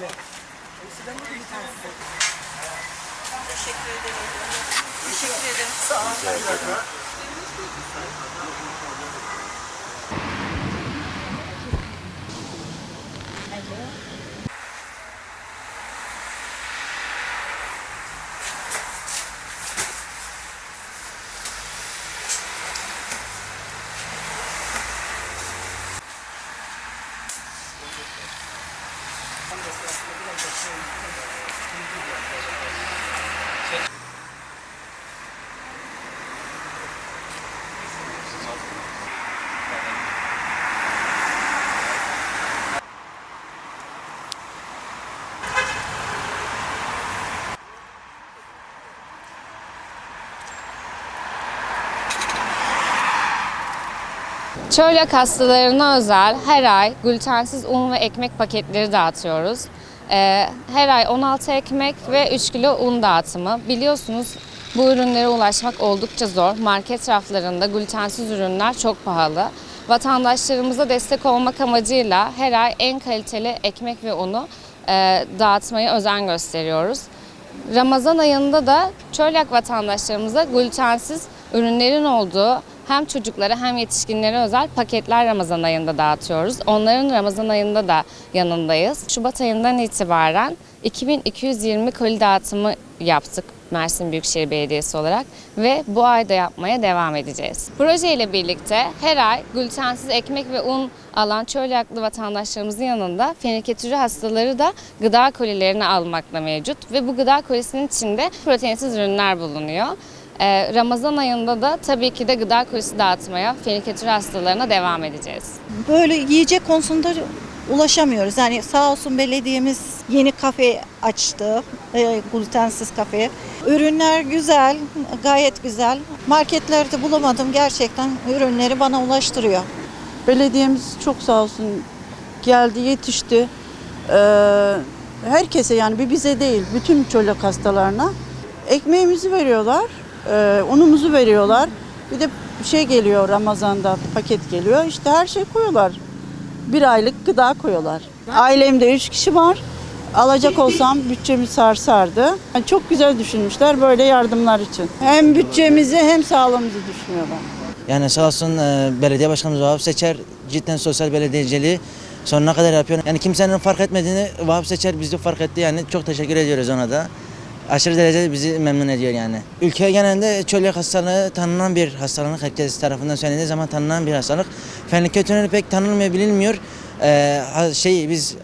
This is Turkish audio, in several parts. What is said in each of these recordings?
Ne? Eskiden de bir tane. Teşekkür ederim. Teşekkür ederim. Sağ olun. Thank you. Çölyak hastalarına özel her ay glutensiz un ve ekmek paketleri dağıtıyoruz. Ee, her ay 16 ekmek ve 3 kilo un dağıtımı. Biliyorsunuz bu ürünlere ulaşmak oldukça zor. Market raflarında glutensiz ürünler çok pahalı. Vatandaşlarımıza destek olmak amacıyla her ay en kaliteli ekmek ve unu e, dağıtmaya özen gösteriyoruz. Ramazan ayında da çölyak vatandaşlarımıza glutensiz ürünlerin olduğu hem çocuklara hem yetişkinlere özel paketler Ramazan ayında dağıtıyoruz. Onların Ramazan ayında da yanındayız. Şubat ayından itibaren 2220 koli dağıtımı yaptık Mersin Büyükşehir Belediyesi olarak ve bu ayda yapmaya devam edeceğiz. Proje ile birlikte her ay glutensiz ekmek ve un alan çölyaklı vatandaşlarımızın yanında feniketürü hastaları da gıda kolilerini almakla mevcut ve bu gıda kolisinin içinde proteinsiz ürünler bulunuyor. Ee, Ramazan ayında da tabii ki de gıda kolisi dağıtmaya feniketürü hastalarına devam edeceğiz. böyle yiyecek konusunda ulaşamıyoruz. Yani sağ olsun belediyemiz yeni kafe açtı, e, glutensiz kafe. Ürünler güzel, gayet güzel. Marketlerde bulamadım gerçekten ürünleri bana ulaştırıyor. Belediyemiz çok sağ olsun geldi, yetişti. Ee, herkese yani bir bize değil, bütün çölyak hastalarına ekmeğimizi veriyorlar, e, unumuzu veriyorlar. Bir de şey geliyor Ramazan'da paket geliyor. İşte her şey koyuyorlar. Bir aylık gıda koyuyorlar. Ailemde üç kişi var. Alacak olsam bütçemi sarsardı. Yani çok güzel düşünmüşler böyle yardımlar için. Hem bütçemizi hem sağlığımızı düşünüyorlar. Yani sağ olsun e, belediye başkanımız Vahap Seçer cidden sosyal belediyeciliği sonuna kadar yapıyor. Yani kimsenin fark etmediğini Vahap Seçer bizi fark etti yani çok teşekkür ediyoruz ona da. Aşırı derecede bizi memnun ediyor yani. Ülke genelinde çölyak hastalığı tanınan bir hastalık. Herkes tarafından söylediği zaman tanınan bir hastalık. Fenliketönür pek tanınmıyor, bilinmiyor. Ee, şey biz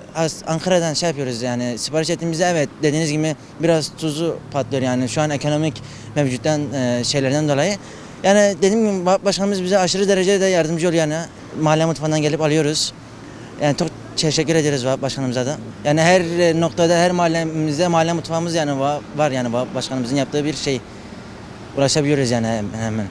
Ankara'dan şey yapıyoruz yani sipariş ettiğimizde evet dediğiniz gibi biraz tuzu patlıyor yani şu an ekonomik mevcuttan e, şeylerden dolayı. Yani dediğim gibi ba- başkanımız bize aşırı derecede yardımcı oluyor yani. Mahalle mutfağından gelip alıyoruz. Yani çok teşekkür ederiz başkanımıza da. Yani her e, noktada, her mahallemizde mahalle mutfağımız yani va- var yani başkanımızın yaptığı bir şey. Ulaşabiliyoruz yani hemen.